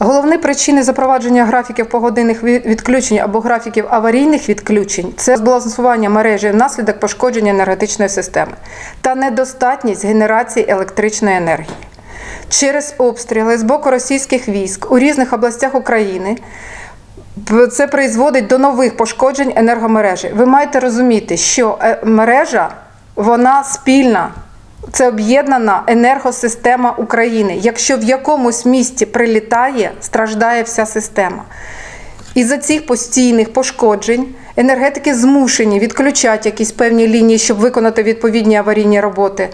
Головні причини запровадження графіків погодинних відключень або графіків аварійних відключень це збалансування мережі внаслідок пошкодження енергетичної системи та недостатність генерації електричної енергії. Через обстріли з боку російських військ у різних областях України це призводить до нових пошкоджень енергомережі. Ви маєте розуміти, що е, мережа вона спільна. Це об'єднана енергосистема України. Якщо в якомусь місті прилітає, страждає вся система. І за цих постійних пошкоджень енергетики змушені відключати якісь певні лінії, щоб виконати відповідні аварійні роботи,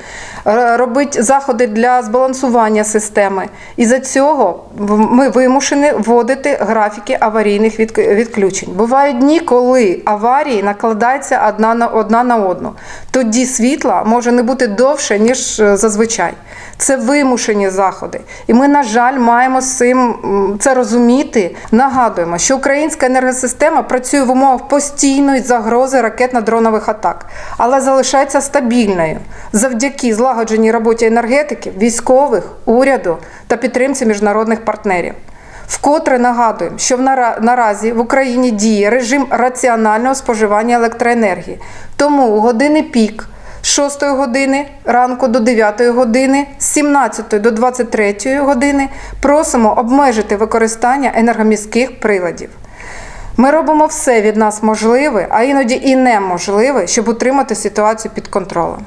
Р- робити заходи для збалансування системи. І за цього ми вимушені вводити графіки аварійних від- відключень. Бувають дні, коли аварії накладаються одна на одна на одну. Тоді світла може не бути довше, ніж е, зазвичай. Це вимушені заходи. І ми, на жаль, маємо з цим це розуміти. Нагадуємо, що українська енергосистема працює в умовах постійної загрози ракетно-дронових атак, але залишається стабільною завдяки злагодженій роботі енергетиків, військових, уряду та підтримці міжнародних партнерів. Вкотре нагадуємо, що наразі в Україні діє режим раціонального споживання електроенергії. Тому у години пік з 6 години ранку до 9 години, з 17 до 23 години просимо обмежити використання енергоміських приладів. Ми робимо все від нас можливе, а іноді і неможливе, щоб утримати ситуацію під контролем.